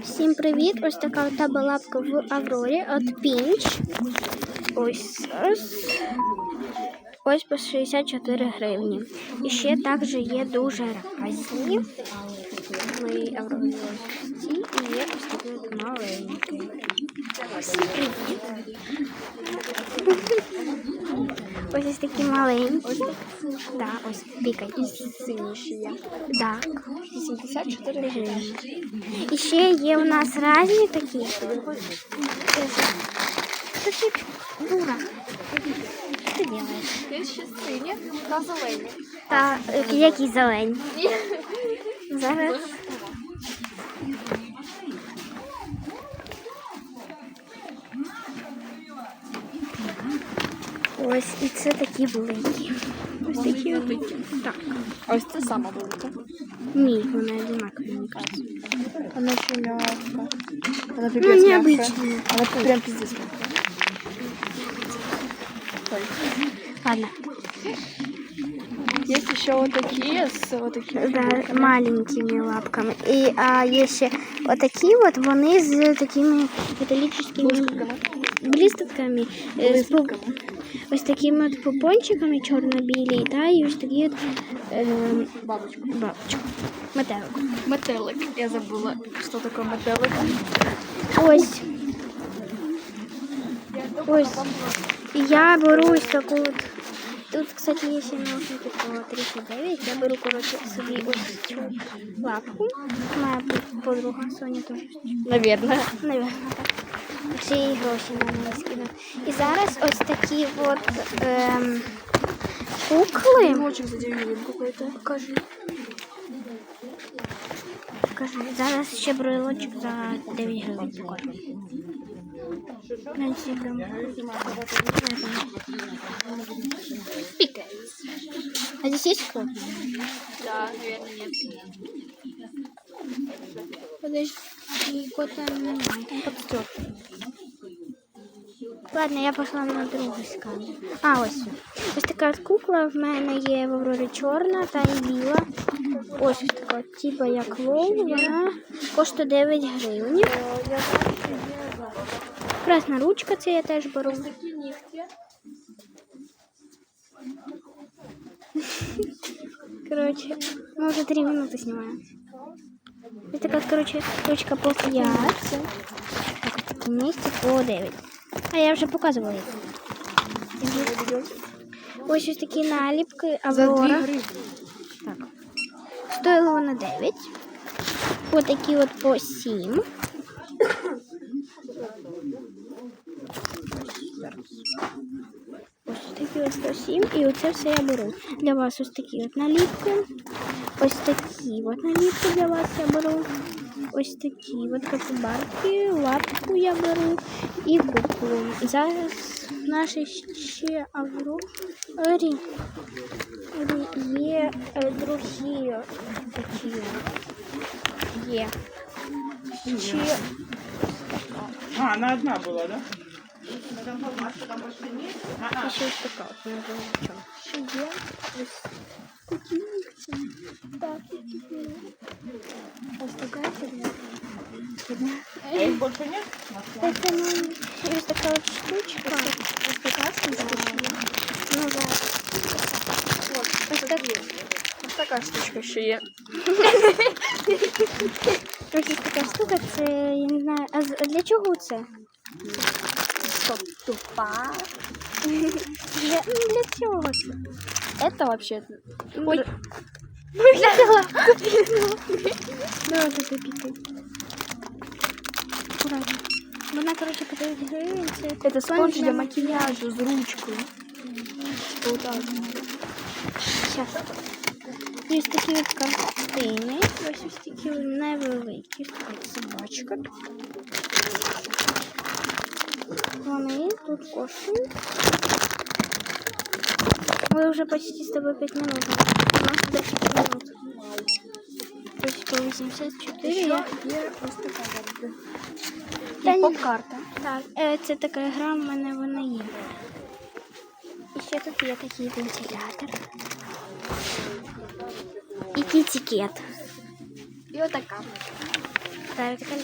Всім привіт! Ось така тебе лапка в Аврорі от Пінч. Ось зараз. Ось по 64 гривні. І ще також є дуже різні. Ми Аврорі і є ось такі маленькі. Всім привіт! Ось ось такі маленькі. Ось Да, ось бікай. Синіші є. Так. 74 гривні. І ще є у нас різні такі. Такі дура. Що ти робиш? Є ще сині та зелені. Та які зелені. Зараз. Ось і це такі великі. Ось такі великі. Так. А ось це сама велика. Ні, вона одинакові, мені кажуть. Вона ще м'яка. Вона Ну, пипець м'яка. необычные. Вона прям пиздец м'яка. Ой. Ладно. Є ще отакі з отакими Да, фігурками. маленькими лапками. І а, є ще отакі от, вони з такими металічними Блискавками. блісточками. е, з пу- Блискавками. Ось такими от попончиками чорно-білі, та, і ось такі от е, Бабочка. бабочки. Метелик. Метелик. Я забула, що таке метелик. Ось. Ось. І я беру ось таку от. Тут, кстати, є ще наушники по 39. Я беру, коротше, собі ось цю лапку. Моя подруга Соня теж. Наверное. Наверно, так. Всі її гроші на неї скинуть. І зараз ось такі от ем, кукли. Мочек за 9 гривен какой-то. Покажи. Зараз ще брелочок за 9 гривень покажу. А здесь есть кто? Да, наверное, нет. Подожди, кота. Там подстер. Ладно, я пошла на другий скан. А, ось. Ось така от кукла в мене є в Аврорі чорна та і біла. Ось ось така, от, типа як лол, вона коштує 9 гривень. Я знаю, що є. Красна ручка, це я теж беру. Такі нігті. Короче, мы уже 3 минуты снимаем. Это как, короче, ручка по 5. Так, в такому місці по 9. А я вже показувала їх. Ось ось такі наліпки За 2 Аврора. Так. Стоїло вона 9. Ось такі от по 7. Ось такі ось по 7. І оце все я беру. Для вас ось такі от наліпки. Ось такі от наліпки для вас я беру. Ось такі от капібарки, лапку я беру і куклу. Зараз наші ще Аврорі є е, другі такі. Є. Ще А, она одна была, да? І ще ось така от невеличка. Ще є А их больше нет? Это ну, ось така от штучка. Така штучка. Ну, да. Ось так. Ось така штучка ще є. Ось така штука, це, я не знаю, а а для чого це? Стоп, тупа. Для, ну, для чого це? Это вообще... Ой. Виглянула. Давай тут запікай. Аккуратно. Вона, коротше, по 9 гривень. Це Это спонж для ма- макияжу з ручкою. Вот так. Ось такі от картини. Ось такі невеликі. Така собачка. Вони тут коштують. Мы уже почти с тобой 5 минут. У нас 10 минут. То есть по 84 я... карта. Та І ні. поп-карта. Так, е, це така гра, в мене вона є. І ще тут є такий вентилятор. І кітікет. І отака. Так, така.